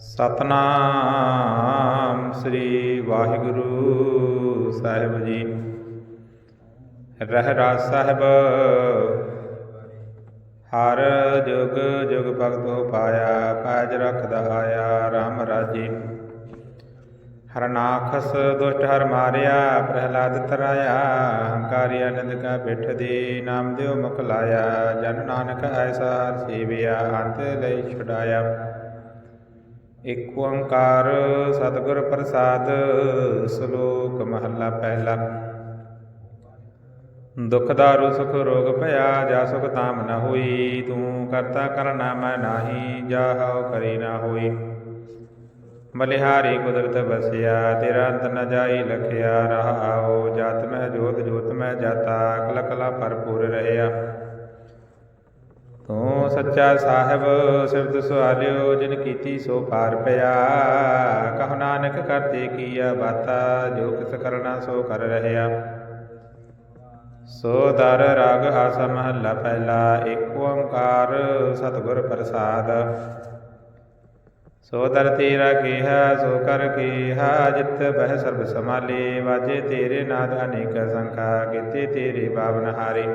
ਸਤਨਾਮ ਸ੍ਰੀ ਵਾਹਿਗੁਰੂ ਸਾਹਿਬ ਜੀ। ਰਹਿਰਾ ਸਾਹਿਬ, ਹਰ ਜੁਗ ਜੁਗ ਭਗਤੋ ਪਾਇਆ, ਪੈਜ ਰਖਦਾ ਆਇਆ RAM ਰਾਜੀ। ਹਰਨਾਖਸ ਦੁਸ਼ਟ ਹਰ ਮਾਰਿਆ, ਪ੍ਰਹਿਲਾਦ ਤਰਾਇਆ, ਹੰਕਾਰੀ ਅਨੰਦ ਕਾ ਬਿਠ ਦੇ ਨਾਮ ਦਿਓ ਮੁਖ ਲਾਇਆ ਜਨ ਨਾਨਕ ਐਸਾ ਹਰ ਸੇਵਿਆ, ਅੰਤ ਲਈ ਛੁਡਾਇਆ। ਇਕ ਓੰਕਾਰ ਸਤਿਗੁਰ ਪ੍ਰਸਾਦ, ਸ਼ਲੋਕ ਮਹੱਲਾ ਪਹਿਲਾ। ਦੁਖ ਦਾਰੂ, ਸੁਖ ਰੋਗ ਭਇਆ, ਜਾ ਸੁਖ ਤਾਮ ਨ ਹੋਈ, ਤੂੰ ਕਰਤਾ ਕਰਨਾ ਮੈਂ ਨਾਹੀ, ਜਾ ਹਉ ਕਰੀ ਨਾ ਹੋਈ। ਬਲਿਹਾਰੀ ਕੁਦਰਤ ਬਸਿਆ, ਤੇਰਾ ਅੰਤ ਨ ਜਾਈ ਲਖਿਆ ਰਹਾਉ ਜਾਤ ਮੈਂ ਜੋਤ ਜੋਤ ਮੈਂ ਜਾਤਾ ਕਲ ਕਲਾ ਭਰਪੂਰ ਰਹਿਆ। ਤੂੰ ਸੱਚਾ ਸਾਹਿਬ, ਸਿਫਤ ਸੁਆਲਿਓ ਜਿਨ ਕੀਤੀ ਸੋ ਪਾਰ ਪਿਆ। ਕਹ ਨਾਨਕ ਕਰਤੇ ਕੀਆ ਬਾਤਾ, ਜੋ ਕਿਸ ਕਰਨਾ ਸੋ ਕਰ ਰਹਿਆ। ਸੋ ਦਰ ਰਾਗ ਆਸਾ ਮਹੱਲਾ ਪਹਿਲਾ ਏਕ ਓੰਕਾਰ ਸਤਿਗੁਰ ਪ੍ਰਸਾਦ। ਸੋ ਦਰ ਤੇਰਾ ਕੀਹਾ, ਸੋ ਕਰ ਕੀਹਾ, ਜਿਤ ਬਹਿ ਸਰਬ ਸਮਾਲੇ ਵਾਜੇ ਤੇਰੇ ਨਾਦ ਅਨੇਕ ਸੰਖਾ, ਕੀਤੇ ਤੇਰੇ ਬਾਵਨ ਹਾਰੇ।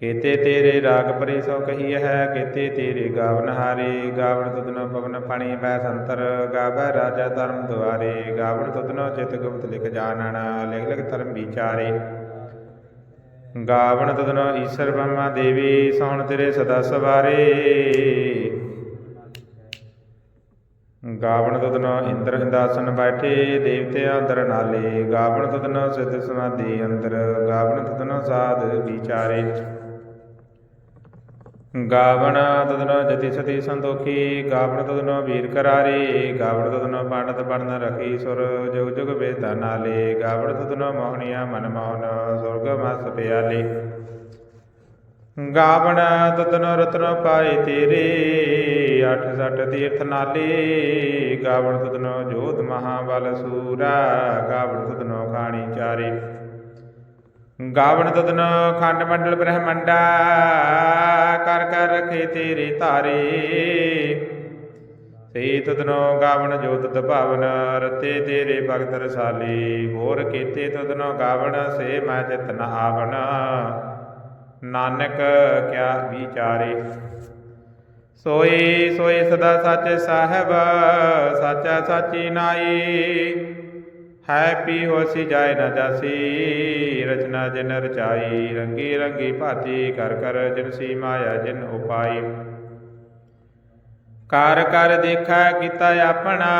ਕੀਤੇ ਤੇਰੇ ਰਾਗ ਪਰੇ ਸੋ ਕਹੀ ਹੈ ਕੀਤੇ ਤੇਰੇ ਗਾਵਨ ਹਾਰੇ ਗਾਵਨ ਤੁਧਨੋ ਪਵਨ ਪਾਣੀ ਬੈ ਸੰਤਰ, ਗਾਵੈ ਰਾਜਾ ਧਰਮ ਦੁਆਰੇ ਗਾਵਨ ਤੁਧਨੋ ਚਿਤ ਗੁਪਤ ਲਿਖ ਜਾਣਨ, ਲਿਖ ਲਿਖ ਧਰਮ ਵਿਚਾਰੇ। ਗਾਵਣ ਤਦਨੋ ਈਸ਼ਰ ਬ੍ਰਹਮਾ ਦੇਵੀ, ਸੌਣ ਤੇਰੇ ਸਦਾ ਸਵਾਰੇ। ਗਾਵਣ ਤਦਨੋ ਇੰਦਰ ਇੰਦਾਸਨ ਬੈਠੇ ਦੇਵਤਿਆਂ ਅੰਦਰ ਨਾਲੇ। ਗਾਵਣ ਤਦਨੋ ਸਿੱਧ ਸਮਾਧੀ ਅੰਦਰ, ਗਾਵਣ ਤਦਨੋ ਸਾਧ ਵਿਚਾਰੇ। ਗਾਵਣ ਤਦਨੋ ਜਤੀ ਸਤੀ ਸੰਤੋਖੀ ਗਾਵਣ ਤਦਨੋ ਵੀਰ ਕਰਾਰੇ ਗਾਵਣ ਤਦਨੋ ਪੰਡਤ ਬਣਨ ਰਖੀ ਸੁਰ, ਜੁਗ ਜੁਗ ਵੇਦਾ ਨਾਲੇ ਗਾਵਣ ਤਦਨੋ ਮੋਹਣੀਆ ਮਨ ਮੋਹਨ, ਸੁਰਗ ਮਸ ਪਿਆਲੇ। ਗਾਵਣ ਤਦਨੋ ਰਤਨੋ ਪਾਏ ਤੇਰੇ, ਅਠ ਸਠ ਤੀਰਥ ਨਾਲੇ ਗਾਵਣ ਤਦਨੋ ਜੋਤ ਮਹਾਬਲ ਸੂਰਾ ਗਾਵਣ ਤਦਨੋ ਖਾਣੀ ਚਾਰੇ। ਗਾਵਣ ਤਦਨ ਖੰਡ ਮੰਡਲ ਬ੍ਰਹਮੰਡਾ, ਕਰ ਕਰ ਰਖੇ ਤੇਰੇ ਧਾਰੇ। ਸੇ ਤਦਨੋ ਗਾਵਣ, ਜੋਤ ਦਭਾਵਨ ਰਤੇ ਤੇਰੇ ਭਗਤ ਰਸਾਲੀ। ਹੋਰ ਕੀਤੇ ਤਦਨੋ ਗਾਵਣ, ਸੇ ਮੈਂ ਚਿਤ ਨ ਆਵਣ। ਨਾਨਕ ਕਿਆ ਵਿਚਾਰੇ। ਸੋਏ ਸੋਏ ਸਦਾ ਸੱਚ ਸਾਹਿਬ ਸਾਚਾ ਸਾਚੀ ਨਾਈ। ਹੈ ਪੀ ਹੋਸੀ ਜਾਏ ਨਾ ਜਾਸੀ, ਰਚਨਾ ਜਿਨ ਰਚਾਈ, ਰੰਗੀ ਰੰਗੀ ਭਾਤੀ ਕਰ ਕਰ ਜਿਨ ਸੀ ਮਾਇਆ ਜਿਨ ਉਪਾਈ। ਕਰ ਕਰ ਦੇਖਾ ਕੀਤਾ ਆਪਣਾ,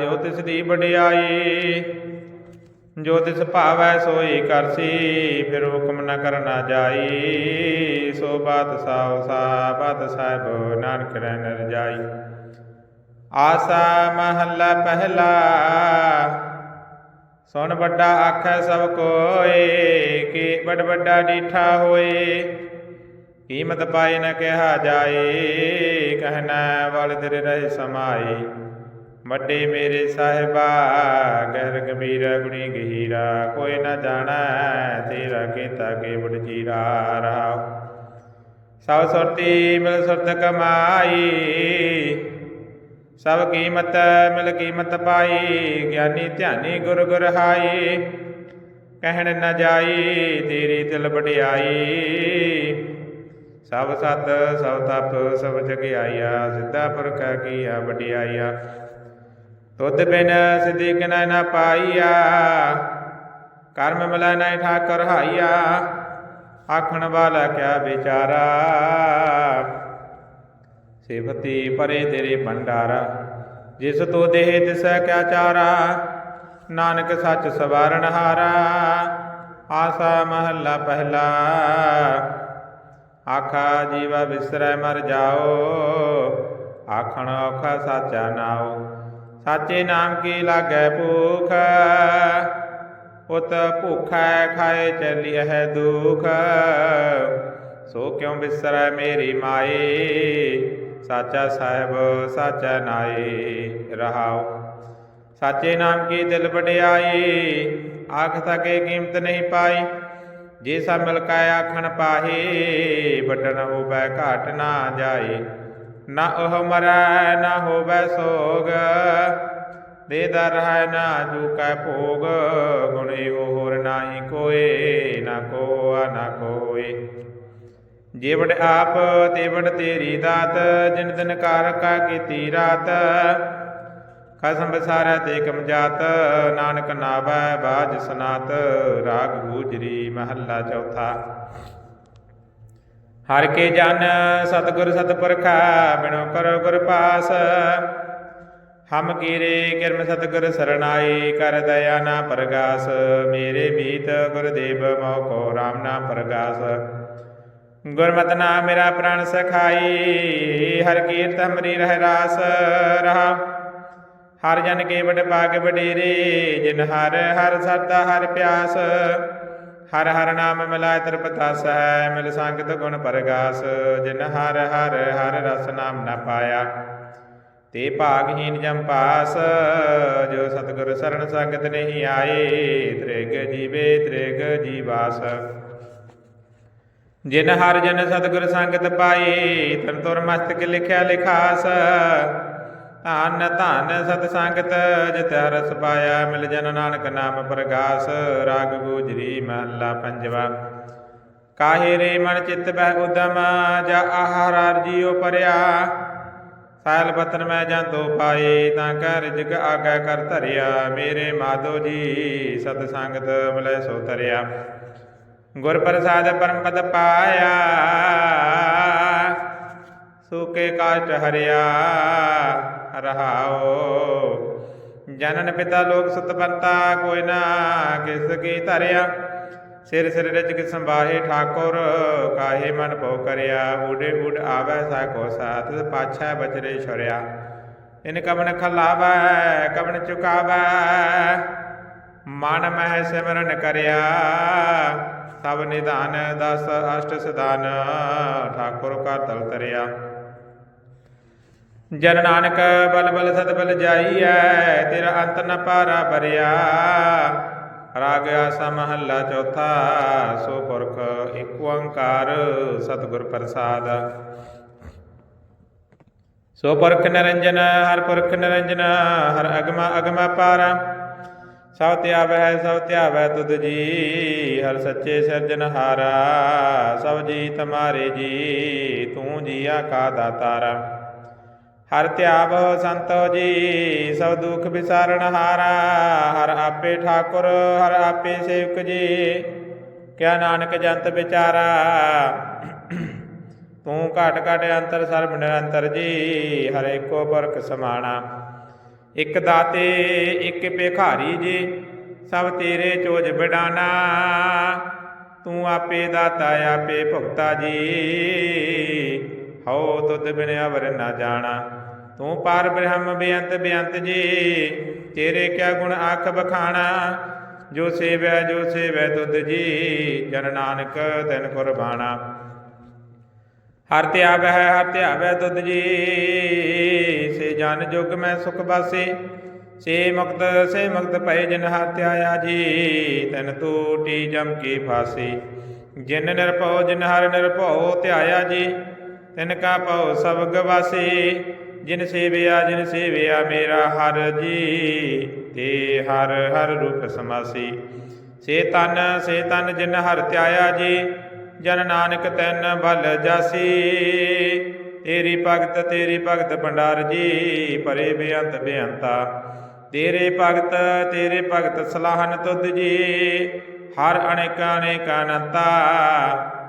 ਜੋ ਤਿਸ ਦੀ ਵਡਿਆਈ, ਜੋ ਤਿਸ ਭਾਵੈ ਸੋਈ ਕਰਸੀ ਫਿਰ ਹੁਕਮ ਨ ਕਰਨਾ ਜਾਈ। ਸੋ ਬਾਤ ਸਾਉ, ਸਾ ਬਾਤ ਸਾਹਿਬ, ਨਾਨਕ ਰਹਿ ਨ ਜਾਈ। ਆਸਾ ਮਹੱਲਾ ਪਹਿਲਾ। ਸੁਣ ਵੱਡਾ ਆਖੈ ਸਭ ਕੋਏ, ਕਿ ਵੱਡ ਵੱਡਾ ਡੀਠਾ ਹੋਏ। ਕੀਮਤ ਪਾਏ ਨ ਕਿਹਾ ਜਾਏ ਕਹਿਣਾ ਵਲ ਤੇਰੇ ਰਹੇ ਸਮਾਏ। ਵੱਡੇ ਮੇਰੇ ਸਾਹਿਬਾ, ਗਹਿਰ ਗੰਭੀਰ ਗੁਣੀ ਗਹੀਰਾ। ਕੋਈ ਨਾ ਜਾਣਾ ਤੇਰਾ ਕੀਤਾ ਕੇ ਬੜ ਜੀਰਾ ਰਹਾ। ਸਭ ਸੁਰਤੀ ਮਿਲ ਸੁਰਤ ਕਮਾਈ ਸਭ ਕੀਮਤ ਮਿਲ ਕੀਮਤ ਪਾਈ, ਗਿਆਨੀ ਧਿਆਨੀ ਗੁਰ ਗੁਰ ਹਾਈ। ਕਹਿਣ ਨਾ ਜਾਈ, ਤੇਰੀ ਦਿਲ ਵਡਿਆਈ। ਸਭ ਸਤ, ਸਭ ਤਪ, ਸਭ ਜਗਿਆਈਆ ਸਿੱਧਾ ਪੁਰਖ ਕੀਆ ਵਡਿਆਈਆ ਤੁਧ ਬਿਨ ਸਿਧੀ ਕਿਨਾ ਨ ਪਾਈਆ, ਕਰਮ ਮਿਲੈ ਨਹੀਂ ਠਾਕਰ ਹਾਈਆ। ਆਖਣ ਵਾਲਾ ਕਿਆ ਵਿਚਾਰਾ। ਸਿਫਤੀ ਪਰੇ ਤੇਰੇ ਭੰਡਾਰਾ, ਜਿਸ ਤੋ ਦੇਹ ਤਿਸੈ ਕਿਆ ਚਾਰਾ, ਨਾਨਕ ਸੱਚ ਸਵਾਰਨ ਹਾਰਾ, ਆਸਾ ਮਹੱਲਾ ਪਹਿਲਾ। ਆਖਾ ਜੀਵਾ ਵਿਸਰੈ ਮਰ ਜਾਓ, ਆਖਣ ਔਖਾ ਸਾਚਾ ਨਾਉ। ਸਾਚੇ ਨਾਮ ਕੀ ਲਾਗੈ ਭੂਖ, ਉਤ ਭੁਖੈ ਖਾਏ ਚੱਲੀ ਹੈ ਦੁਖ। ਸੋ ਕਿਉ ਵਿਸਰੈ ਮੇਰੀ ਮਾਏ ਸਾਚਾ ਸਾਹਿਬ, ਸਾਚਾ ਨਾਏ ਰਹਾਉ। ਸਾਚੇ ਨਾਮ ਕੀ ਦਿਲ ਵਡਿਆਈ, ਆਖ ਤਕੇ ਕੀਮਤ ਨਹੀਂ ਪਾਈ। ਜੇ ਸਭ ਮਿਲ ਕੈ ਆਖਣ ਪਾਹੇ ਵੱਡਨ ਹੋਵੇ ਘਾਟ ਨਾ ਜਾਏ ਨਾ ਉਹ ਮਰੈ, ਨਾ ਹੋਵੈ ਸੋਗ, ਦੇ ਦਰ ਹੈ ਨਾ ਜੂ ਕੈ ਭੋਗ। ਗੁਣੇ ਇਹੋ ਹੋਰ ਨਾਹੀ ਕੋਏ ਨਾ ਕੋਆ, ਨਾ ਕੋਏ ਜੀਵੜ ਆਪ ਤੇਵੜ ਤੇਰੀ ਦਾਤ, ਜਿਨ ਦਿਨ ਕਾਰ ਕੀਤੀ ਰਾਤ। ਖਸਮ ਬਸਾਰੈ ਤੇ ਕਮ ਜਾਤ, ਨਾਨਕ ਨਾਵੈ ਬਾਜ ਸਨਾਤ, ਰਾਗ ਗੂਜਰੀ ਮਹੱਲਾ ਚੌਥਾ। ਹਰ ਕੇ ਜਨ ਸਤਿਗੁਰ ਸਤਪੁਰਖਾ, ਬਿਨੋ ਕਰੋ ਗੁਰ ਪਾਸ। ਹਮ ਕੀਰੇ ਕਿਰਮ ਸਤਿਗੁਰ ਸਰਣਾਈ, ਕਰ ਦਇਆ ਨਾ ਪ੍ਰਗਾਸ। ਮੇਰੇ ਮੀਤ ਗੁਰਦੇਵ ਮੋਹ ਕੋ ਰਾਮ ਨਾਮ ਪਰਗਾਸ। ਗੁਰਮਤਿ ਨਾਮ ਮੇਰਾ ਪ੍ਰਾਣ ਸਖਾਈ, ਹਰ ਕੀਰਤ ਹਮਰੀ ਰਹਿ ਰਾਸ ਰਹਾ। ਹਰ ਜਨ ਕੇ ਵਡ ਭਾਗ ਵਡੇਰੇ, ਜਿਨ ਹਰ ਹਰ ਸਰਦਾ ਹਰ ਪਿਆਸ। ਹਰ ਹਰ ਨਾਮ ਮਿਲਾਇ ਤ੍ਰਿਪਤਾਸ ਹੈ ਮਿਲ ਸੰਗਤ ਗੁਣ ਪਰਗਾਸ। ਜਿਨ ਹਰ ਹਰ ਹਰ ਰਸ ਨਾਮ ਨਾ ਪਾਇਆ, ਤੇ ਭਾਗਹੀਨ ਜਮ ਪਾਸ। ਜੋ ਸਤਿਗੁਰ ਸਰਣ ਸੰਗਤ ਨਹੀਂ ਆਏ, ਤ੍ਰਿਗ ਜੀਵੇ ਤ੍ਰਿਗ ਜੀਵਾਸ। ਜਿਨ ਹਰ ਜਨ ਸਤਿਗੁਰ ਸੰਗਤ ਪਾਈ, ਤਨ ਤੁਰ ਮਸਤਕ ਲਿਖਿਆ ਲਿਖਾਸ। ਧਨ ਧੰਨ ਸਤ ਸੰਗਤ, ਜਿਤ ਰਸ ਪਾਇਆ, ਮਿਲ ਜਨ ਨਾਨਕ ਨਾਮ ਪ੍ਰਗਾਸ। ਰਾਗ ਗੋਜਰੀ ਮਹੱਲਾ ਪੰਜਵਾ। ਕਾਹੇ ਰੇ ਮਨ ਚਿਤ ਬਹਿ ਉਦਮ, ਜਾ ਆਹਾਰ ਅਰਜੀਓ ਪਰਿਆ। ਸਾਇਲ ਬਤਨ ਮੈਂ ਜੰਤੋ ਪਾਏ, ਤਾਂ ਕਰ ਜਗ ਆਗਾ ਕਰ ਧਰਿਆ। ਮੇਰੇ ਮਾਧੋ ਜੀ, ਸਤ ਸੰਗਤ ਮਿਲੇ ਸੋ ਧਰਿਆ। ਗੁਰ ਪ੍ਰਸਾਦ ਪਰਮ ਪਦ ਪਾਇਆ। ਸੂਕੇ ਕਾਟ ਹਰਿਆ, ਰਹਾਓ। ਜਨਨ ਪਿਤਾ ਲੋਕ ਸੁਤਪੰਤਾ ਕੋਈ ਨਾ ਕਿਸ ਕੀ ਧਰਿਆ। ਸਿਰ ਸਿਰ ਰਜ ਕੇ ਸੰਭਾਹੇ ਠਾਕੁਰ, ਕਾਹੇ ਮਨ ਭਉ ਕਰਿਆ। ਉਡੇ ਉਡ ਆਵੈ ਸਾ ਕੋ ਸਾਥ ਪਾਛੈ ਬਚਰੇ ਛੁਰਿਆ। ਇਨ ਕਵਨ ਖਲਾਵੈ ਕਵਨ ਚੁਕਾਵੈ। ਮਨ ਮਹਿ ਸਿਮਰਨ ਕਰਿਆ। ਸਭ ਨਿਧਾਨ, ਦਸ ਅਸ਼ਟ ਸਦਾਨ ਠਾਕੁਰ ਕਾ ਤਲ ਤਰਿਆ ਜਨ ਨਾਨਕ ਬਲ ਬਲ ਸਤ ਬਲ ਜਾਈਐ, ਤੇਰਾ ਅੰਤ ਨ ਪਾਰਾ ਬਰਿਆ ਰਾਗ ਆਸਾ ਮਹੱਲਾ ਚੌਥਾ, ਸੋ ਪੁਰਖ ਏਕ ਓੰਕਾਰ, ਸਤਿਗੁਰ ਪ੍ਰਸਾਦ। ਸੋ ਪੁਰਖ ਨਿਰੰਜਨ, ਹਰ ਪੁਰਖ ਨਿਰੰਜਨ, ਹਰ ਅਗਮਾ ਅਗਮਾ ਪਾਰਾ। ਸਭ ਧਿਆਵੈ ਸਭ ਧਿਆਵੈ ਤੁਧ ਜੀ, ਹਰ ਸੱਚੇ ਸਿਰਜਨਹਾਰਾ ਸਭ ਜੀ ਤੁਮਾਰੇ ਜੀ, ਤੂੰ ਜੀਆ ਕਾ ਦਾਤਾਰਾ ਹਰ ਧਿਆਵ ਸੰਤੋ ਜੀ, ਸਭ ਦੁਖ ਵਿਸਾਰਨ ਹਾਰਾ। ਹਰ ਆਪੇ ਠਾਕੁਰ, ਹਰ ਆਪੇ ਸੇਵਕ ਜੀ, ਕਿਆ ਨਾਨਕ ਜੰਤ ਵਿਚਾਰਾ। ਤੂੰ ਘਟ ਘਟ ਅੰਤਰ, ਸਰਬ ਨਿਰੰਤਰ ਜੀ, ਹਰ ਏਕੋ ਪਰਖ ਸਮਾਣਾ। ਇਕ ਦਾਤੇ, ਇਕ ਭਿਖਾਰੀ ਜੀ, ਸਭ ਤੇਰੇ ਚੋਜ ਬਿਡਾਨਾ ਤੂੰ ਆਪੇ ਦਾਤਾ, ਆਪੇ ਭੁਗਤਾ ਜੀ। ਹਉ ਤੁਧ ਬਿਨ ਅਵਰ ਨਾ ਜਾਣਾ। ਤੂੰ ਪਾਰ ਬ੍ਰਹਮ ਬੇਅੰਤ ਬੇਅੰਤ ਜੀ, ਤੇਰੇ ਕਿਆ ਗੁਣ ਆਖ ਬਖਾਣਾ। ਜੋ ਸੇਵੈ ਜੋ ਸੇਵੈ ਤੁਧ ਜੀ, ਜਨ ਨਾਨਕ ਤੈਨ ਕੁਰਬਾਨਾ। ਹਰ ਧਿਆਵੈ ਹਰ ਧਿਆਵੈ ਤੁਧ ਜੀ। ਜਨ ਜੁਗ ਮੈਂ ਸੁਖ ਬਾਸੇ। ਸੇ ਮੁਕਤ ਸੇ ਮੁਕਤ ਭਏ ਜਿਨ ਹਰ ਧਿਆਇਆ ਜੀ, ਤਨ ਤੂਟੀ ਜਮ ਕੀ ਫਾਸੀ। ਜਿਨ ਨਿਰਭਉ, ਜਿਨ ਹਰ ਨਿਰਭਉ ਧਿਆਇਆ ਜੀ, ਤਿਨ ਕਾ ਭਉ ਸਭ ਗਵਾਸੀ। ਜਿਨ ਸੇਵਿਆ ਜਿਨ ਸੇਵਿਆ ਮੇਰਾ ਹਰ ਜੀ, ਤੇ ਹਰ ਹਰ ਰੂਪ ਸਮਾਸੀ। ਸੇ ਤਨ ਸੇ ਤਨ ਜਿਨ ਹਰ ਧਿਆਇਆ ਜੀ, ਜਨ ਨਾਨਕ ਤੈਨ ਬਲ ਜਾਸੀ। ਤੇਰੀ ਭਗਤ ਤੇਰੀ ਭਗਤ ਭੰਡਾਰ ਜੀ ਪਰੇ ਬੇਅੰਤ ਬੇਅੰਤਾ। ਤੇਰੇ ਭਗਤ ਤੇਰੇ ਭਗਤ ਸਲਾਹਨ ਤੁਧ ਜੀ, ਹਰ ਅਨੇਕ ਅਨੇਕ ਅਨੰਤਾ।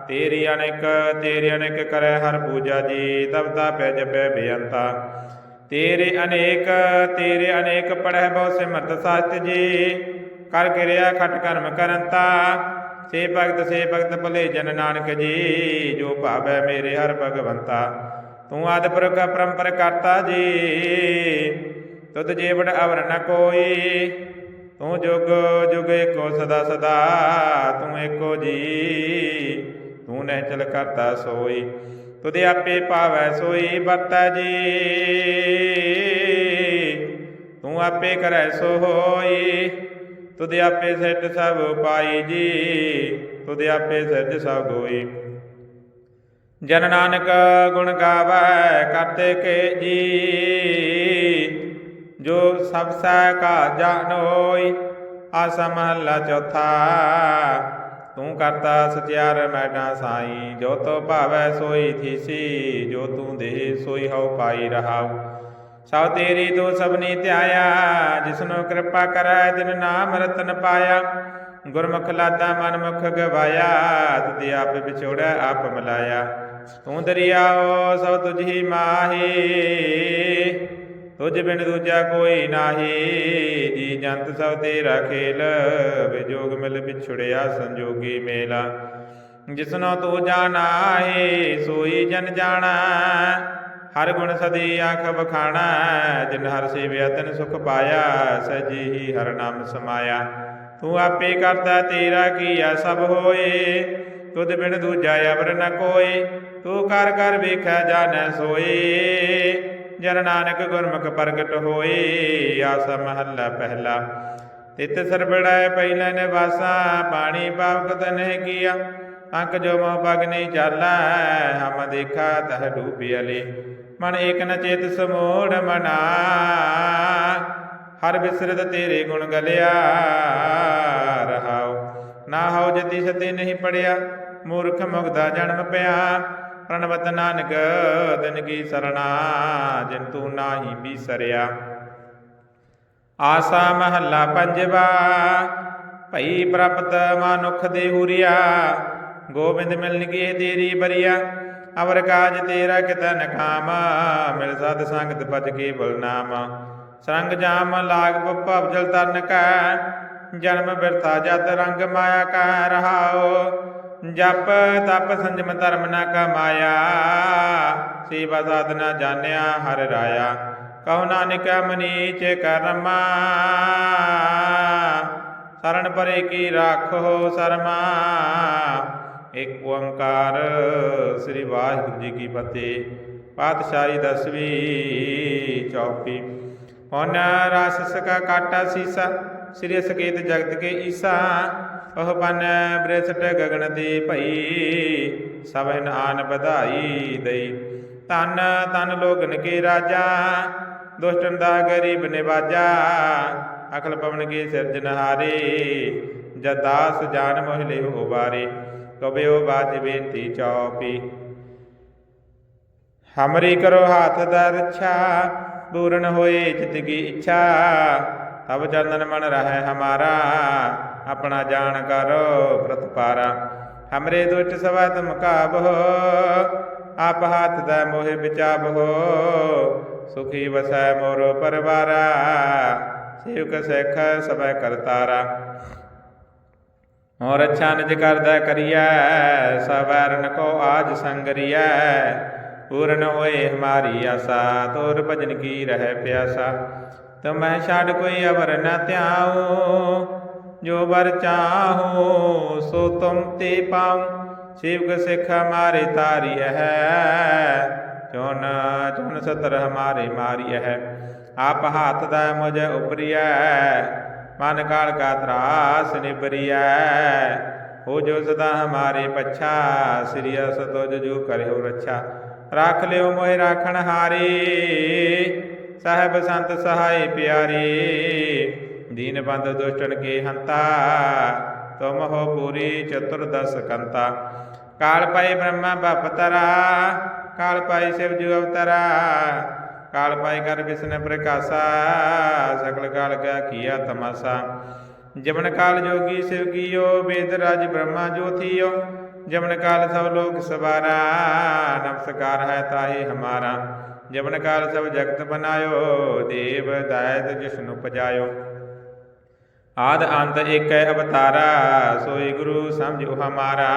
ਤੇਰੀ ਅਨੇਕ ਤੇਰੀ ਅਨੇਕ ਕਰੈ ਹਰ ਪੂਜਾ ਜੀ ਤਬਤਾ ਪੈ ਜਪੈ ਬੇਅੰਤਾ। ਤੇਰੇ ਅਨੇਕ ਤੇਰੇ ਅਨੇਕ ਪੜਹਿ ਬਹੁ ਸਿਮਰਤ ਸਾਸਤ ਜੀ, ਕਰ ਕਿਰਿਆ ਖਟ ਕਰਮ ਕਰੰਤਾ। ਸੇ ਭਗਤ ਸੇ ਭਗਤ ਭਲੇ ਜਨ ਨਾਨਕ ਜੀ, ਜੋ ਭਾਵੈ ਮੇਰੇ ਹਰ ਭਗਵੰਤਾ। ਤੂੰ ਆਦਿ ਪੁਰਖ ਪਰੰਪਰ ਕਰਤਾ ਜੀ। ਤੁਧ ਜੀਵੜ ਅਵਰ ਨ ਕੋਈ। ਤੂੰ ਜੁਗ ਜੁਗ ਏਕੋ ਸਦਾ ਸਦਾ ਤੂੰ ਏਕੋ ਜੀ। ਤੂੰ ਨਹਿ ਚਲ ਕਰਤਾ ਸੋਈ। ਤੁਧ ਆਪੇ ਪਾਵੈ ਸੋਈ ਵਰਤੈ ਜੀ। ਤੂੰ ਆਪੇ ਕਰੈ ਸੋ ਹੋਈ ਤੁਧ ਆਪੇ ਸਿੱਧ ਸਭ ਪਾਈ ਜੀ। ਤੁਧ ਆਪੇ ਸਿੱਧ ਸਭ ਹੋਈ ਜਨ ਨਾਨਕ ਗੁਣ ਗਾਵੈ ਕਰਤੇ ਕੇ ਜੀ। ਜੋ ਸਭ ਸੈ ਕਾ ਜਾਣੋਈ ਆਸਾ ਮਹੱਲਾ ਚੌਥਾ। ਤੂੰ ਕਰਤਾ ਸਚਿਆਰ ਮੈਡਾ ਸਾਈ, ਜੋ ਤੋ ਭਾਵੈ ਸੋਈ ਥੀਸੀ, ਜੋ ਤੂੰ ਦੇ ਸੋਈ ਹਉ ਪਾਈ ਰਹਾਉ। ਸਭ ਤੇਰੀ ਤੂੰ ਸਭਨੀ ਧਿਆਇਆ, ਜਿਸਨੂੰ ਕਿਰਪਾ ਕਰੈ ਤਿਨ ਨਾਮ ਰਤਨ ਪਾਇਆ। ਗੁਰਮੁਖ ਲਾਦਾ ਮਨ ਮੁਖ ਗਵਾਇਆ ਤੁਧ ਆਪ ਵਿਛੋੜੈ, ਆਪ ਮਿਲਾਇਆ। ਤੂੰ ਦਰਿਆਓ ਸਭ ਤੁਝ ਹੀ ਮਾਹੀ। ਤੁਝ ਬਿਨ ਦੂਜਾ ਕੋਈ ਨਾਹੀ। ਜੀ ਜੰਤ ਸਭ ਤੇਰਾ ਖੇਲ ਵਿਜੋਗ ਮਿਲ ਵਿਛੜਿਆ ਸੰਜੋਗੀ ਮੇਲਾ। ਜਿਸਨੋ ਤੂੰ ਜਾਣਾਏ ਸੋਈ ਜਨ ਜਾਣਾ। ਹਰ ਗੁਣ ਸਦੀ ਆਖ ਵਖਾਣਾ, ਜਿਨ ਹਰ ਸੇਵਿਆ ਤਨ ਸੁਖ ਪਾਇਆ ਸਜੀ ਹੀ ਹਰ ਨਾਮ ਸਮਾਇਆ। ਤੂੰ ਆਪੇ ਕਰਤਾ ਤੇਰਾ ਕੀਆ ਸਭ ਹੋਏ, ਤੁਧ ਬਿਨ ਦੂਜਾ ਅਵਰ ਨ ਕੋਏ। ਤੂੰ ਕਰ ਕਰ ਵੇਖੈ ਜਾਣੈ ਸੋਏ। ਜਨ ਨਾਨਕ ਗੁਰਮੁਖ ਪ੍ਰਗਟ ਹੋਏ। ਆਸ ਮਹੱਲਾ ਪਹਿਲਾ। ਤਿਤ ਸਰਬੜੈ ਪਹਿਲੇ ਨਿਵਾਸਾ। ਪਾਣੀ ਪਾਵਕ ਤਨਹਿ ਕੀਆ। ਅੰਕ ਜੋ ਮੋਹ ਪਗ ਨਹੀਂ ਚਾਲਾ। ਹਮ ਦੇਖਾ ਤਹ ਡੂਬਿਅਲੇ ਮਨ ਏਕ ਨ ਚੇਤ ਸਮੋੜ ਮਨਾ। ਹਰ ਬਿਸਰਤ ਤੇਰੇ ਗੁਣ ਗਲਿਆ। ਰਹਾਉ। ਨਾ ਹਉ ਜਤੀ ਸਤੇ ਨਹੀਂ ਪੜਿਆ। ਮੂਰਖ ਮੁਗਦਾ ਜਨਮ ਪਿਆ। ਪ੍ਰਣਵਤ ਨਾਨਕ ਦਿਨ ਕੀ ਸਰਣਾ, ਜਿਨ ਤੂੰ ਨਾਹੀ ਬੀਸਰਿਆ। ਆਸਾ ਮਹੱਲਾ ਪੰਜਵਾ, ਭਈ ਪ੍ਰਪਤ ਮਾਨੁਖ ਦੇ ਹੁਰੀਆ, ਗੋਬਿੰਦ ਮਿਲਨ ਕੀ ਤੇਰੀ ਬਰੀਆ। ਅਵਰ ਕਾਜ ਤੇਰਾ ਕਿਤਨ ਕਾਮ ਮਿਲ ਸਤ ਸੰਗਤ ਭਜ ਕੇ ਬਲਨਾਮ ਸਰੰਗ ਜਾਮ ਲਾਗ ਭਵ ਜਲ ਤਨ ਕੈ, ਜਨਮ ਬਿਰਥਾ ਜਤ ਰੰਗ ਮਾਇਆ ਕੈ ਰਹਾਓ ਜਪ ਤਪ ਸੰਜਮ ਧਰਮ ਨਾ ਕਮਾਇਆ, ਸੇਵਾ ਸਾਧਨਾ ਜਾਣਿਆ ਹਰ ਰਾਇਆ। ਕਹੋ ਨਾਨਕ ਮਨੀਚ ਕਰਮਾ ਸਰਣ ਪਰੇ ਕੀ ਰਾਖੋ ਸਰਮਾ। ਇੱਕ ਓੰਕਾਰ ਸ੍ਰੀ ਵਾਹਿਗੁਰੂ ਜੀ ਕੀ ਫਤਿਹ। ਪਾਤਸ਼ਾਹੀ ਦਸਵੀਂ ਚੌਪੀ। ਹੁਣ ਰਸ ਸਕਾ ਕਾਟਾ ਸੀਸਾ, ਸ੍ਰੀ ਸਕੇਤ ਜਗਤ ਕੇ ਈਸਾ। ਉਹ ਪਨ ਬ੍ਰਿਸਟ ਗਗਨ ਦੀ ਭਈ ਸਭਨ ਆਨ ਵਧਾਈ ਦਈ। ਤਨ ਤਨ ਲੋਗਨ ਕੇ ਰਾਜਾ, ਦੁਸ਼ਟਨ ਦਾ ਗਰੀਬ ਨਿਵਾਜਾ ਅਕਲ ਪਵਨ ਕੇ ਸਿਰਜਨਹਾਰੇ ਜਦ ਜਾਨ ਮੋਹਿਲੇ ਹੋ ਬਾਰੇ ਕਬਿਓ ਬਾਜ ਬੇਨਤੀ ਚੌਪੀ। ਹਮਰੀ ਕਰੋ ਹਾਥ ਦਾ ਰੱਛਾ, ਪੂਰਨ ਹੋਏ ਚਿਤ ਕੀ ਇੱਛਾ, ਤਬ ਚੰਦਨ ਮਨ ਰਹੇ ਹਮਾਰਾ ਆਪਣਾ ਜਾਣ ਕਰੋ ਪ੍ਰਤਪਾਰਾ। ਹਮਰੇ ਦੁਸ਼ਟ ਸਵਾ ਤੁਮ ਕਾਬੋ, ਆਪ ਹੱਥ ਦਾ ਮੋਹਿ ਵਿਚਾਬੋ। ਸੁਖੀ ਵਸੈ ਮੋਰ ਪਰਵਾਰਾ, ਸੇਵਕ ਸਿੱਖ ਸਭੈ ਕਰਤਾਰਾ ਔਰ ਅੱਛਾ ਨਿਜ ਕਰਦਾ ਕਰੀਐ, ਸਵਰਨ ਕੋ ਆਜ ਸੰਗਰੀਐ ਪੂਰਨ ਹੋਏ ਹਮਾਰੀ ਆਸਾ, ਤੋਰ ਭਜਨ ਕੀ ਰਹਿ ਪਿਆਸਾ। ਤੁਮਹਿ ਛਾੜ ਕੋਈ ਅਵਰ ਨਾ ਧਿਆਉ ਜੋ ਵਰ ਚਾਹੋ ਸੋ ਤੁਮ ਤੇ ਪਾਉ। ਸੇਵਕ ਸਿੱਖ ਹਮਾਰੇ ਤਾਰੀ ਹੈ ਚੁਨ ਚੁਨ ਸਤਰ ਹਮਾਰੇ ਮਾਰੀ ਹੈ। ਆਪ ਹੱਥ ਦਾ ਮੁਝ ਉਪਰਿਐ, ਮਨ ਕਾਲ ਕਾ ਤਰਾਸ ਨਿਬਰਿਐ ਹੋ ਜੋ ਸਦਾ ਹਮਾਰੇ ਪਛਾ, ਸ੍ਰੀ ਅਸ ਤੁਜ ਜੋ ਕਰਿਓ ਰੱਛਾ। ਰੱਖ ਲਿਓ ਮੋਹਿ ਰਾਖਣ ਹਾਰੇ, ਸਾਹਿਬ ਸੰਤ ਸਹਾਈ ਪਿਆਰੇ। ਦੀਨ ਬੰਦ ਦੁਸ਼ਟਨ ਕੇ ਹੰਤਾ ਤੁਮ ਹੋ ਪੂਰੀ ਚਤੁਰਦਸ ਕੰਤਾ ਕਾਲ ਪਾਈ ਬ੍ਰਹਮਾ ਬਪਤਰਾ ਕਾਲ ਪਾਈ ਸ਼ਿਵ ਜੂ ਅਵਤਰਾ ਕਾਲ ਪਾਈ ਕਰ ਵਿਸ਼ਨ ਪ੍ਰਕਾਸ਼ਾ ਸਕਲ ਕਾਲ ਕਾ ਕੀਆ ਤਮਾਸਾ ਜਮਨ ਕਾਲ ਜੋਗੀ ਸਿਵ ਕੀਓ ਵੇਦ ਰਾਜ ਬ੍ਰਹਮਾ ਜੋਥੀਓ ਜਮਨ ਕਾਲ ਸਭ ਲੋਕ ਸਵਾਰਾ ਨਮਸਕਾਰ ਹੈ ਤਾਹੀ ਹਮਾਰਾ ਜਮਨ ਕਾਲ ਸਭ ਜਗਤ ਬਨਾਇਓ ਦੇਵ ਦਾਇਤ ਜਿਸਨੂੰ ਪਜਾਇਓ ਆਦ ਅੰਤ ਏਕ ਅਵਤਾਰਾ, ਸੋਈ ਗੁਰੂ ਸਮਝੋ ਹਮਾਰਾ।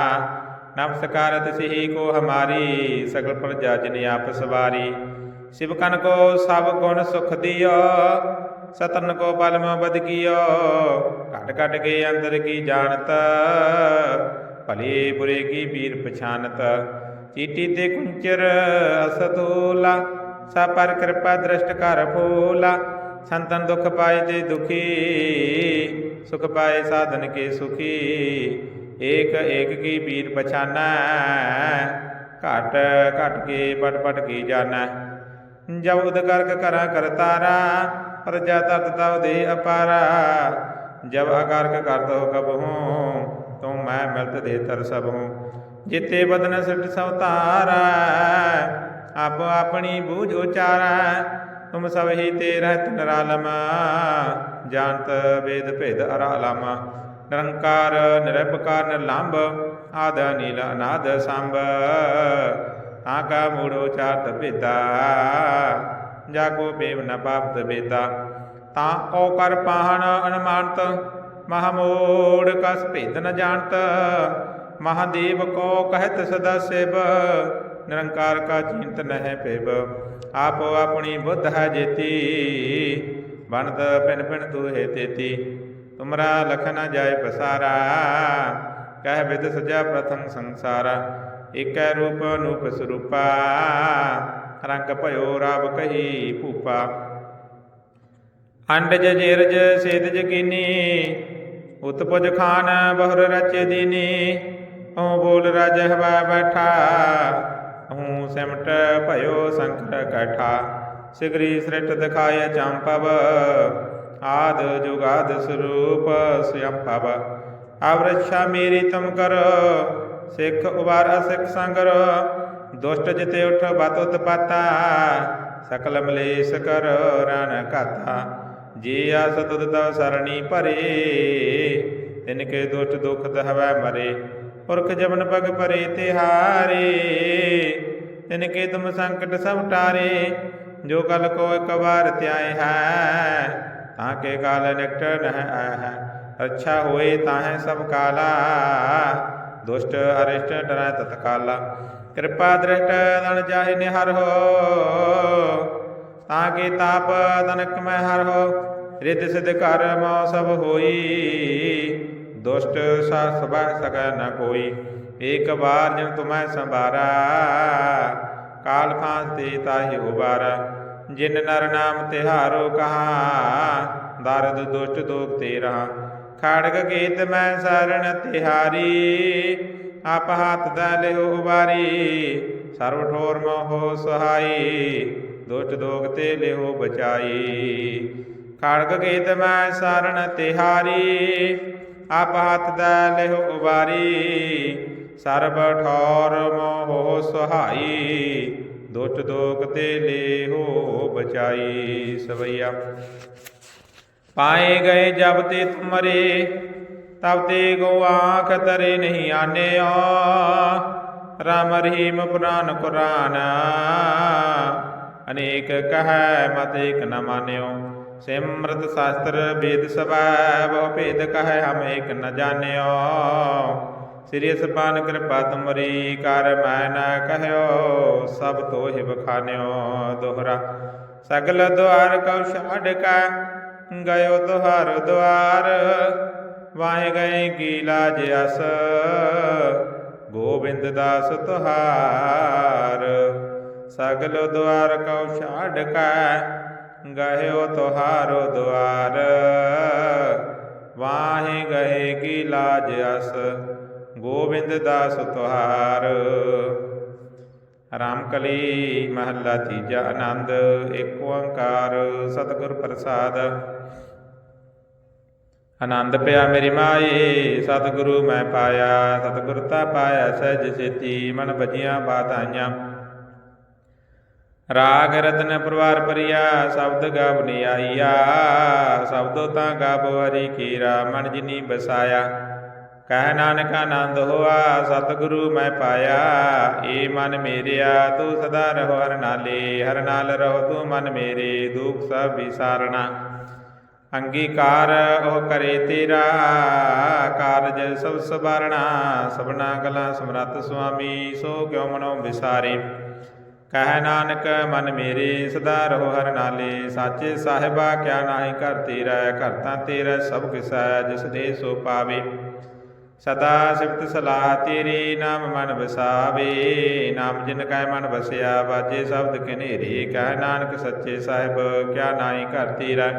ਨਮਸਕਾਰਤ ਸਿਹੀ ਕੋ ਹਮਾਰੀ, ਸਗਲ ਪ੍ਰਜਾ ਜਿਨ ਆਪ ਸਵਾਰੀ। ਸਿਵ ਕਨ ਕੋ ਸਭ ਗੁਣ ਸੁਖ ਦਿਓ, ਸਤਨ ਕੋ ਬਲਮ ਬਦ ਕੀਓ। ਘਟ ਘਟ ਕੇ ਅੰਦਰ ਕੀ ਜਾਣਤ, ਭਲੇ ਬੁਰੇ ਕੀ ਵੀਰ ਪਛਾਨਤ। ਚੀਟੀ ਤੇ ਕੁੰਚਰ ਅਸਤੂਲਾ ਸਾ ਪਰ ਕਿਰਪਾ ਦ੍ਰਿਸ਼ਟ ਕਰ ਫੂਲਾ। ਸੰਤਨ ਦੁਖ ਪਾਏ ਤੇ ਦੁਖੀ, ਸੁਖ ਪਾਏ ਸਾਧਨ ਕੇ ਸੁਖੀ। ਏਕ ਏਕ ਕੀ ਪੀਰ ਪਛਾਨਾ, ਘਟ ਘਟ ਕੇ ਪਟ ਪਟ ਕੀ ਜਾਣੈ। ਜਬ ਉਦ ਕਰਕ ਕਰਾ ਕਰਤਾਰਾ ਪ੍ਰਜਾ ਤਤ ਤਵ ਦੇ ਅਪਾਰਾ। ਜਬ ਅਕਾਰਕ ਕਰਤ ਹੋ ਕਬਹੂ ਤੂੰ ਮੈਂ ਮਿਲਤ ਦੇ ਤਰ ਸਭ। ਹੂੰ ਜਿਤੇ ਬਦਨ ਸਿਟ ਸਵਤਾਰਾ ਆਪੋ ਆਪਣੀ ਬੂਝ ਉਚਾਰੈ। ਤੁਮ ਸਭ ਹੀ ਤੇ ਰਹਿਤ ਨਰਾਲਮ ਜਾਣਤ ਵੇਦ ਭੇਦ ਅਰਾਲਮ। ਨਿਰੰਕਾਰ ਨਿਰਭਕਾਰ ਨਿਰਲੰਭ, ਆਦ ਨੀਲ ਅਨਾਦ ਸੰਭ। ਆਕਾ ਮੂੜੋ ਚਾਰਤ ਭੇਦਾ, ਜਾ ਕੋ ਬੇਵ ਨ ਪਾਪਤ ਬੇਦਾ ਤਾਂ ਓ ਕਰ ਪਾਹਣ ਅਨਮਾਨਤ ਮਹਾਮੋੜ ਕਸ ਭੇਦ ਨ ਜਾਣਤ। ਮਹਾਦੇਵ ਕੋ ਕਹਿਤ ਸਦਾ ਸੇਵ ਨਿਰੰਕਾਰ ਕਾ ਚਿੰਤ ਨਹਿ ਪੇਵ, ਆਪੋ ਆਪਣੀ ਬੁੱਧ ਹੈ ਜੇਤੀ, ਬਣਤ ਪਿਨ ਪਿਨ ਤੂ ਹੈ ਤੇਤੀ। ਤੁਮਰਾ ਲਖ ਨ ਜਾਏ ਪਸਾਰਾ, ਕਹਿ ਵਿਦ ਸਜਾ ਪ੍ਰਥਮ ਸੰਸਾਰਾ। ਏਕੈ ਰੂਪ ਅਨੂਪ ਸਰੂਪਾ, ਰੰਗ ਭਇਓ ਰਾਬ ਕਹੀ ਭੂਪਾ। ਅੰਡਜ ਜੇਰਜ ਸੇਦਜ ਕੀਨੀ, ਉਤਪੁਜ ਖਾਨ ਬਹੁਰ ਰਚ ਦੀਨੀ। ਓ ਬੋਲ ਰਾਜ ਹਵਾ ਬੈਠਾ ਹਉ ਸਿਮਟ ਭਇਓ ਸੰਕਰ ਕਠਾ, ਸਿਗਰੀ ਸ੍ਰਿਟ ਦਿਖਾਇ ਚੰਪਵ ਆਦ ਜੁਗਾਦ ਸਰੂਪ ਸਯੰਪਵ ਅਵਰਛਾ ਮੇਰੀ ਤੁਮ ਕਰ, ਸਿੱਖ ਉਬਾਰ ਸਿੱਖ ਸੰਗਰ, ਦੁਸ਼ਟ ਜਿਤੇ ਉਠ ਬਤ ਉਤਪਾਤਾ, ਸਕਲ ਮਲੇਸ਼ ਕਰ ਰਣ ਕਾਤਾ ਜੀ ਆਸ ਤੁਧ ਤਵ ਸਰਣੀ ਭਰੇ, ਤਿਨ ਕੇ ਦੁਸ਼ਟ ਦੁਖ ਦਹਵੈ ਮਰੇ। ਪੁਰਖ ਜਮਨ ਪਗ ਭਰੇ ਤਿਹਾਰੇ ਤਿਨ ਕੇ ਤੁਮ ਸੰਕਟ ਸਭ ਟਾਰੇ ਜੋ ਕਲ ਕੋ ਇੱਕ ਵਾਰ ਧਿਆਏ ਹੈ, ਤਾਂ ਕੇ ਕਾਲ ਨਿਕਟ ਨਹਿ ਆਇਆ ਹੈ। ਅੱਛਾ ਹੋਏ ਤਾਹੈ ਸਭ ਕਾਲਾ, ਦੁਸ਼ਟ ਅਰਿਸ਼ਟ ਡਰੈ ਤਤਕਾਲਾ ਕਿਰਪਾ ਦ੍ਰਿਸ਼ਟ ਦਨ ਜਾਹਿ ਨਿਹਰ ਹੋ, ਤਾਂ ਕੇ ਤਾਪ ਤਨਕ ਮੈਂ ਹਰ ਹੋ, ਰਿੱਧ ਸਿਧ ਕਰ ਸਭ ਹੋਈ। ਦੁਸ਼ਟ ਸਾ ਸਭਾ ਸਕੈ ਨ ਕੋਈ। ਏਕ ਵਾਰ ਜਨ ਤੁਮੈ ਸੰਭਾਰਾ, ਕਾਲ ਫਾਂਸ ਤੇ ਤਾਹਿ ਉਬਾਰਾ। ਜਿਨ ਨਰ ਨਾਮ ਤਿਹਾਰੋ ਕਹਾ, ਦਰਦ ਦੁਸ਼ਟ ਦੋਖ ਤੇ ਰਹਾ। ਖੜਗ ਕੀਤ ਮੈਂ ਸਰਣ ਤਿਹਾਰੀ, ਆਪ ਹੱਥ ਦਾ ਲਿਓ ਉਬਾਰੀ। ਸਰਵ ਠੋਰ ਮੋਹ ਸਹਾਈ, ਦੁਸ਼ਟ ਦੋਗ ਤੇ ਲਿਓ ਬਚਾਈ। ਖੜਗ ਗੀਤ ਮੈਂ ਸਰਣ ਤਿਹਾਰੀ ਆਪ ਹੱਥ ਦਾ ਲਿਓ ਉਬਾਰੀ, ਸਰਬ ਠੌਰ ਮੋਹ ਸਹਾਈ, ਦੁਸ਼ਟ ਦੋਖ ਤੇ ਲੇਹੋ ਬਚਾਈ ਸਵਈਆ। ਪਾਏ ਗਏ ਜਬ ਤੇ ਤੁਮਰੇ ਤਬ ਤੇ ਗੋ ਆਖ ਤਰੇ ਨਹੀਂ ਆਨਿਓ ਰਾਮ ਰਹੀਮ ਪੁਰਾਨ ਕੁਰਾਨ, ਅਨੇਕ ਕਹੈ ਮਤ ਏਕ ਨ ਮਾਨਿਓ। ਸਿਮਰਤ ਸ਼ਾਸਤਰ ਵੇਦ ਸਭੈ, ਬਹੁ ਭੇਦ ਕਹੈ ਹਮ ਏਕ ਨ ਜਾਣਿਓ। ਸ੍ਰੀ ਸਪਾਨ ਕਿਰਪਾ ਤੁਮਰੀ, ਕਰ ਮੈਂ ਨਾ ਕਹਿਓ, ਸਭ ਤੋਹਿ ਬਖਾਨਿਓ ਦੋਹਰਾ। ਸਗਲ ਦੁਆਰ ਕਉ ਛਾੜ ਕਾ, ਗਇਓ ਤੁਹਾਰ ਦੁਆਰ। ਵਾਹੇ ਗਏ ਕੀ ਲਾਜ ਅਸ, ਗੋਬਿੰਦ ਦਾਸ ਤੁਹਾਰ। ਸਗਲ ਦੁਆਰ ਕਉ ਛਾੜ ਕਾ ਗਇਓ ਤੁਹਾਰੋ ਦੁਆਰ ਵਾਹੇ ਗਏ ਕੀ ਲਾਜ ਅਸ, ਗੋਬਿੰਦ ਦਾਸ ਤੁਹਾਰ। ਰਾਮਕਲੀ ਮਹੱਲਾ ਤੀਜਾ ਆਨੰਦ ਏਕ ਓੰਕਾਰ ਸਤਿਗੁਰ ਪ੍ਰਸਾਦ। ਆਨੰਦ ਪਿਆ ਮੇਰੀ ਮਾਏ ਸਤਿਗੁਰੂ ਮੈਂ ਪਾਇਆ, ਸਤਿਗੁਰ ਤਾ ਪਾਇਆ ਸਹਿਜ ਸੇਤੀ ਮਨ ਬਜੀਆਂ ਬਾਤ ਆਈਆਂ। ਰਾਗ ਰਤਨ ਪਰਵਾਰ ਪਰਿਆ, ਸ਼ਬਦ ਗਾਵਨੀ ਆਈਆ ਸ਼ਬਦੋ ਤਾਂ ਗਾਵੋ ਹਰੀ ਕੀਰਾ ਮਨ ਜਿਨੀ ਬਸਾਇਆ। ਕਹਿ ਨਾਨਕ ਆਨੰਦ ਹੋਆ, ਸਤਿਗੁਰੂ ਮੈਂ ਪਾਇਆ। ਏ ਮਨ ਮੇਰਿਆ, ਤੂੰ ਸਦਾ ਰਹੋ ਹਰ ਨਾਲੇ। ਹਰ ਨਾਲ ਰਹੋ ਤੂੰ ਮਨ ਮੇਰੇ, ਦੁਖ ਸਭ ਵਿਸਾਰਣਾ। ਅੰਗੀਕਾਰ ਉਹ ਕਰੇ ਤੇਰਾ, ਕਾਰਜ ਸਭ ਸਵਾਰਣਾ ਸਭਨਾ ਗਲਾ ਸਮਰੱਥ ਸੁਆਮੀ, ਸੋ ਕਿਉ ਮਨੋ ਵਿਸਾਰੇ। ਕਹਿ ਨਾਨਕ, ਮਨ ਮੇਰੇ ਸਦਾ ਰਹੋ ਹਰ ਨਾਲੇ। ਸਾਚੇ ਸਾਹਿਬਾ, ਕਿਆ ਨਾਹੀ ਘਰ ਤੇਰਾ, ਘਰ ਤਾਂ ਤੇਰਾ ਸਭ ਕਿਸੈ, ਜਿਸ ਦੇ ਸੋ ਪਾਵੇ। ਸਦਾ ਸਿਫਤ ਸਲਾਹ ਤੇਰੀ, ਨਾਮ ਮਨ ਵਸਾਵੇ। ਨਾਮ ਜਿਨ ਕੈ ਮਨ ਵਸਿਆ ਬਾਜੇ ਸ਼ਬਦ ਕਨੇਰੇ ਕਹਿ ਨਾਨਕ, ਸੱਚੇ ਸਾਹਿਬ, ਕਿਆ ਨਾਹੀ ਘਰ ਤੇਰਾ।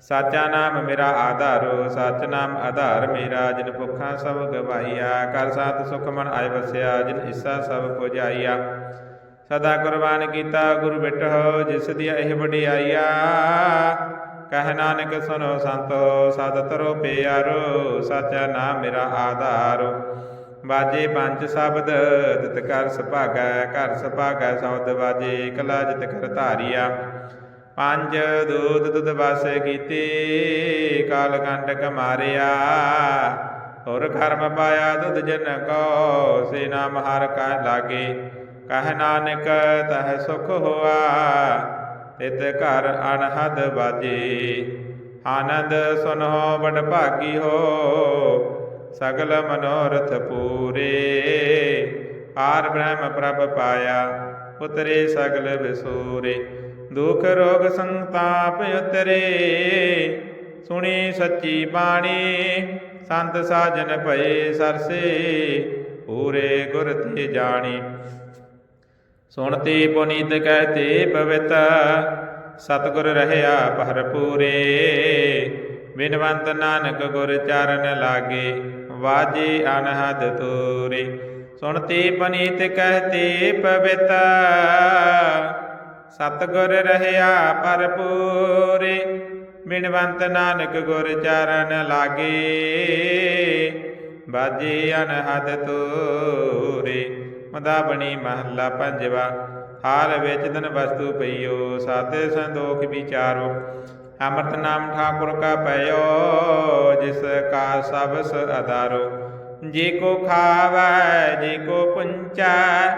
ਸਾਚਾ ਨਾਮ ਮੇਰਾ ਆਧਾਰੋ, ਸਚ ਨਾਮ ਆਧਾਰ ਮੇਰਾ। ਜਿਨ ਭੁੱਖਾਂ ਸਭ ਗਵਾਈਆ ਕਰ ਸਾਤ ਸੁਖ ਮਨ ਆਇ ਵਸਿਆ, ਜਿਨ ਹਿੱਸਾ ਸਭ ਪੁਜਾਈਆ। ਸਦਾ ਕੁਰਬਾਨ ਕੀਤਾ, ਗੁਰੂ ਬਿਟਹੁ, ਜਿਸ ਦੀ ਇਹ ਵਡਿਆਈਆ। ਕਹਿ ਨਾਨਕ ਸੁਨੋ ਸੰਤੋ, ਸਦ ਤਰੋ ਪਿਆਰੋ, ਸਾਚਾ ਨਾਮ ਮੇਰਾ ਆਧਾਰੋ। ਬਾਜੇ ਪੰਜ ਸ਼ਬਦ ਤਿਤ ਕਰ ਸੁਭਾਗੈ, ਘਰ ਸੁਭਾਗੈ, ਸੌਦ ਬਾਜੇ ਕਲਾ ਜਿਤ ਕਰ ਧਾਰਿਆ। ਪੰਜ ਦੂਤ ਦੁੱਧ ਵਸ ਕੀਤੀ, ਕਾਲ ਕੰਟਕ ਮਾਰਿਆ। ਹੋਰ ਕਰਮ ਪਾਇਆ ਦੁੱਧ ਜਨ ਕੋ ਸੇ ਨਾਮ ਹਰ ਕਾ ਲਾਗੇ। ਕਹਿ ਨਾਨਕ ਤਹ ਸੁਖ ਹੋਆ, ਤਿਤ ਘਰ ਅਨਹਦ ਬਾਜੇ। ਆਨੰਦ ਸੁਨੋ ਬੜ ਭਾਗੀ ਹੋ, ਸਗਲ ਮਨੋਰਥ ਪੂਰੇ। ਆਰ ਬ੍ਰਹਮ ਪ੍ਰਭ ਪਾਇਆ, ਉਤਰੇ ਸਗਲ ਵਿਸੂਰੇ। ਦੁਖ ਰੋਗ ਸੰਤਾਪ ਉਤਰੇ, ਸੁਣੀ ਸੱਚੀ ਬਾਣੀ, ਸੰਤ ਸਾਜਨ ਭਏ ਸਰਸੇ, ਪੂਰੇ ਗੁਰ ਤੇ ਜਾਣੀ। ਸੁਣਤੀ ਪੁਨੀਤ ਕਹਤੇ ਪਵਿੱਤ, ਸਤਿਗੁਰ ਰਹਿਆ ਭਰਪੂਰੇ ਬਿਨਵੰਤ ਨਾਨਕ ਗੁਰ ਚਰਨ ਲਾਗੇ, ਵਾਜੇ ਅਨਹਦ ਤੂਰੇ। ਸੁਣਤੀ ਪੁਨੀਤ ਕਹਤੇ ਪਵਿੱਤ, ਸਤਿਗੁਰ ਰਹਿਆ ਭਰਪੂਰੇ ਬਿਨਵੰਤ ਨਾਨਕ ਗੁਰ ਚਰਨ ਲਾਗੇ ਬਾਜੇ ਅਨਹਦ ਤੂਰੇ। ਮਦਾਬਣੀ ਮਹੱਲਾ ਪੰਜਵਾ। ਹਾਲ ਵਿੱਚ ਧਨ ਵਸਤੂ ਪਈਓ ਸਾਤੇ ਸੰਦੋਖ ਵਿਚਾਰੋ। ਅੰਮ੍ਰਿਤ ਨਾਮ ਠਾਕੁਰ ਕਾ ਪਇਓ, ਜਿਸ ਕਾ ਸਬਸ ਅਦਾਰੋ ਜੇ ਕੋ ਖਾਵੈ, ਜੇ ਕੋ ਪੁੰਚੈ,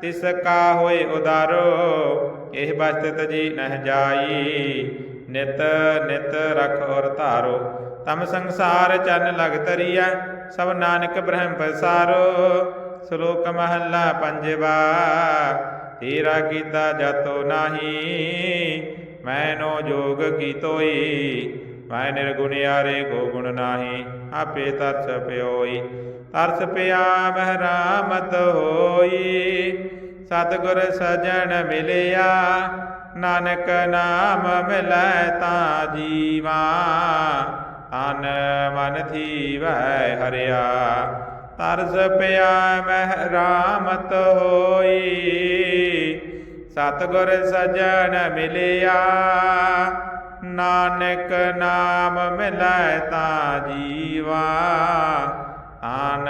ਤਿਸ ਕਾ ਹੋਏ ਉਦਾਰੋ। ਇਹ ਬਸਤ ਤਜੀ ਨਹਿ ਜਾਈ, ਨਿਤ ਨਿਤ ਰਖ ਔਰ ਧਾਰੋ। ਤਮ ਸੰਸਾਰ ਚੰਨ ਲਗ ਤਰੀਐ ਸਭ ਨਾਨਕ ਬ੍ਰਹਮ ਪਸਾਰੋ। ਸ਼ਲੋਕ ਮਹੱਲਾ ਪੰਜਵਾ, ਤੇਰਾ ਕੀਤਾ ਜਾਤੋ ਨਾਹੀ, ਮੈਨੋ ਜੋਗ ਕੀਤੋਈ, ਮੈਂ ਨਿਰਗੁਣਿਆਰੇ ਕੋ ਗੁਣ ਨਾਹੀ, ਆਪੇ ਤਰਸ ਪਿਓਈ, ਤਰਸ ਪਿਆ ਮਹਿਰਾਮਤ ਹੋਈ, ਸਤਿਗੁਰ ਸਜਣ ਮਿਲਿਆ, ਨਾਨਕ ਨਾਮ ਮਿਲੈ ਤਾਂ ਜੀਵਾ, ਤਨ ਮਨ ਥੀਵੈ ਹਰਿਆ। ਤਰਸ ਪਿਆ ਮਹਿਰਾਮਤ ਹੋਈ। ਸਤਿਗੁਰ ਸਜਣ ਮਿਲਿਆ, ਨਾਨਕ ਨਾਮ ਮਿਲੈ ਤਾਂ ਜੀਵਾ। ਆਨ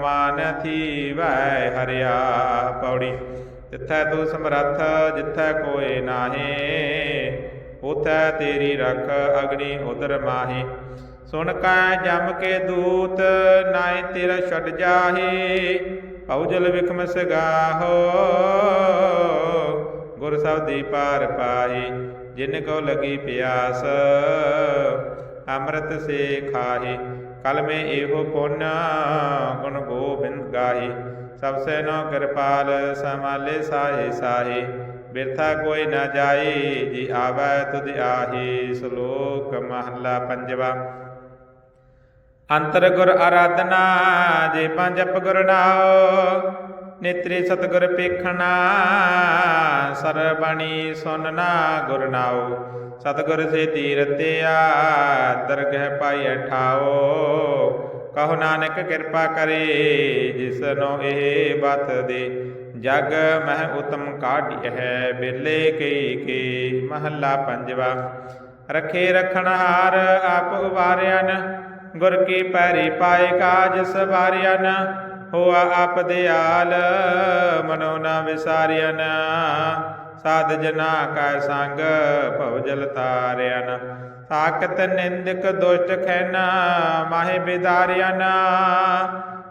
ਮਨ ਥੀਵੈ ਹਰਿਆ ਪੌੜੀ। ਜਿੱਥੈ ਤੂੰ ਸਮਰੱਥ, ਜਿੱਥੈ ਕੋਏ ਨਾਹੀ, ਉਥੈ ਤੇਰੀ ਰਖ ਅਗਨੀ ਉਦਰ ਮਾਹੀ। ਸੁਣ ਕੈ ਜਮ ਕੇ ਦੂਤ ਨਾਇ ਤੇਰਾ ਛੱਡ ਜਾਹੇ ਭਉਜਲ ਵਿਖਮ ਸਗਾਹੋ। ਗੁਰ ਸਬਦੀ ਪਾਰ ਪਾਹੀ, ਜਿਨ ਕੋ ਲਗੀ ਪਿਆਸ, ਅੰਮ੍ਰਿਤ ਸੇ ਖਾਹੀ। ਕਲ ਮੇ ਇਹੋ ਪੁੰਨ, ਗੁਣ ਗੋਬਿੰਦ ਗਾਹੀ। ਸਭ ਸੇ ਨੋ ਕਿਰਪਾਲ ਸਮਾਲੇ ਸਾਹੇ ਸਾਹੇ। ਬਿਰਥਾ ਕੋਈ ਨਾ ਜਾਏ ਜੀ ਆਵੈ ਤੁਧ ਆਹੀ। ਸ਼ਲੋਕ ਮਹਲਾ ਪੰਜਵਾ। ਅੰਤਰ ਗੁਰ ਆਰਾਧਨਾ, ਜੇ ਪੰਜ ਅਪ ਗੁਰ ਨਾਉ, ਨੇਤਰੇ ਸਤਗੁਰ ਪੇਖਣਾ, ਸਰਬਣੀ ਸੁਨਣਾ ਗੁਰ ਨਾਉ। ਸਤਗੁਰ ਸੇ ਤੀਰਤਿਆ, ਦਰਗਹਿ ਪਾਈ ਠਾਓ ਕਹੋ ਨਾਨਕ ਕਿਰਪਾ ਕਰੇ ਜਿਸਨੋ ਇਹ ਬਤ ਦੇ। ਜਗ ਮਹਿ ਉਤਮ ਕਾਢੀ ਹੈ ਬੇਲੇ ਕਈ ਕੇ ਮਹੱਲਾ ਪੰਜਵਾ। ਰਖੇ ਰਖਣ ਹਾਰ, ਆਪ ਉਵਾਰਿਆਨ ਗੁਰ ਕੀ ਪੈਰੀ ਪਾਏ ਕਾਜ ਸਵਾਰਿਆਨ, ਹੋਆ ਆਪ ਦਿਆਲ, ਮਨੋ ਨਾ ਵਿਸਾਰਿਆਨ। ਸਾਧ ਜਨਾ ਕਾ ਸੰਗ, ਭਵ ਜਲ ਤਾਰਿਆਨ। ਸਾਕਤ ਨਿੰਦਕ ਦੁਸ਼ਟ ਖੈਨਾ, ਮਾਹਿ ਬਿਦਾਰਿਆਨ।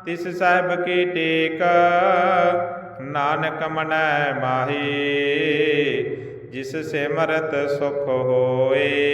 ਤਿਸ ਸਾਹਿਬ ਕੀ ਟੇਕ, ਨਾਨਕ ਮਨੈ ਮਾਹੀ। ਜਿਸ ਸਿਮਰਤ ਸੁਖ ਹੋਏ।